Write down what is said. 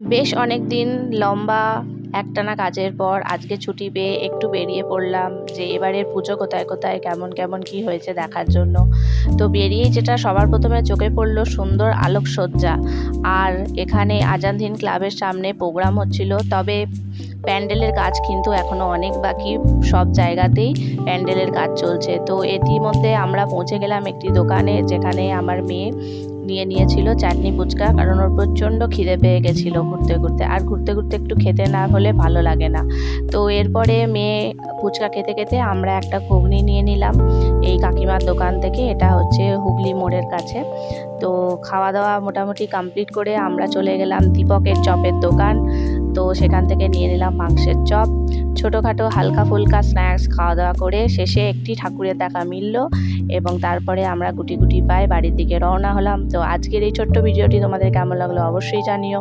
বেশ অনেক দিন লম্বা একটানা কাজের পর আজকে ছুটি পেয়ে একটু বেরিয়ে পড়লাম যে এবারের পুজো কোথায় কোথায়, কেমন কেমন কি হয়েছে দেখার জন্য। তো বেরিয়ে যেটা সবার প্রথমে চোখে পড়ল সুন্দর আলোকসজ্জা। আর এখানে আজানধীন ক্লাবের সামনে প্রোগ্রাম হচ্ছিল, তবে প্যান্ডেলের কাজ কিন্তু এখনও অনেক বাকি, সব জায়গাতেই প্যান্ডেলের কাজ চলছে। তো এটির মধ্যে আমরা পৌঁছে গেলাম একটি দোকানে, যেখানে আমার মেয়ে নিয়ে নিয়েছিল চাটনি ফুচকা, কারণ ওর প্রচণ্ড খিদে পেয়ে গেছিল ঘুরতে ঘুরতে। আর ঘুরতে ঘুরতে একটু খেতে না হলে ভালো লাগে না। তো এরপরে মেয়ে ফুচকা খেতে খেতে আমরা একটা ঘুগনি নিয়ে নিলাম এই কাকিমার দোকান থেকে, এটা হচ্ছে হুগলি মোড়ের কাছে। তো খাওয়া দাওয়া মোটামুটি কমপ্লিট করে আমরা চলে গেলাম দীপকের চপের দোকান। তো সেখান থেকে নিয়ে নিলাম মাংসের চপ। ছোটোখাটো হালকা ফুলকা স্ন্যাক্স খাওয়া দাওয়া করে শেষে একটি ঠাকুরের দেখা মিলল এবং তারপরে আমরা গুটি গুটি পায়ে বাড়ির দিকে রওনা হলাম। তো আজকের এই ছোট্ট ভিডিওটি তোমাদের কেমন লাগল অবশ্যই জানিও।